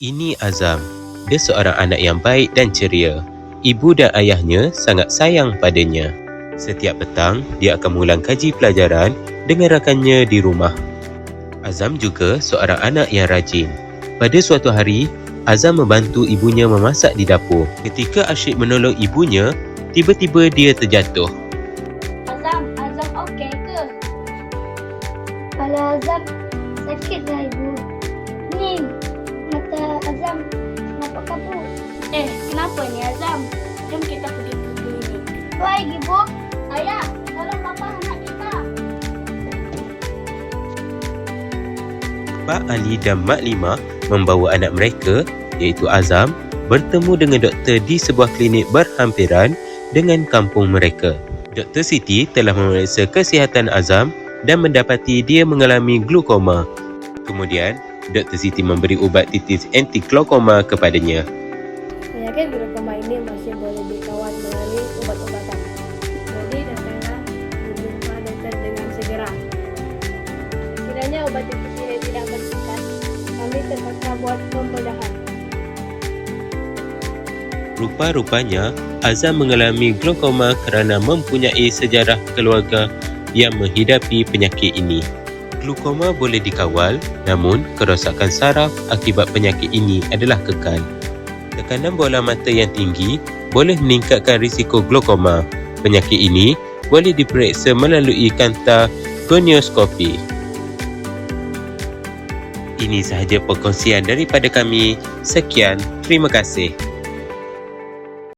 Ini Azam. Dia seorang anak yang baik dan ceria. Ibu dan ayahnya sangat sayang padanya. Setiap petang, dia akan mengulang kaji pelajaran dengan rakannya di rumah. Azam juga seorang anak yang rajin. Pada suatu hari, Azam membantu ibunya memasak di dapur. Ketika asyik menolong ibunya, tiba-tiba dia terjatuh. Azam, Azam okey ke? Kalau Azam sakit dah ibu. Kenapa ni Azam? Jom kita pergi ke klinik. Baik ibu. Ayah, tolong papa anak kita. Pak Ali dan Mak Lima membawa anak mereka, iaitu Azam, bertemu dengan doktor di sebuah klinik berhampiran dengan kampung mereka. Dr. Siti telah memeriksa kesihatan Azam dan mendapati dia mengalami glukoma. Kemudian, Dr. Siti memberi ubat titis anti-glaukoma kepadanya. Penyakit glaukoma ini masih boleh dikawal melalui ubat-obatan. Jadi datanglah berjumpa dokter dengan segera. Kiranya obat itu ini tidak bersikat, kami terpaksa buat pembedahan. Rupa-rupanya, Azam mengalami glaukoma kerana mempunyai sejarah keluarga yang menghidapi penyakit ini. Glaukoma boleh dikawal, namun kerosakan saraf akibat penyakit ini adalah kekal. Tekanan bola mata yang tinggi boleh meningkatkan risiko glaukoma. Penyakit ini boleh diperiksa melalui kanta gonioskopi. Ini sahaja perkongsian daripada kami. Sekian, terima kasih.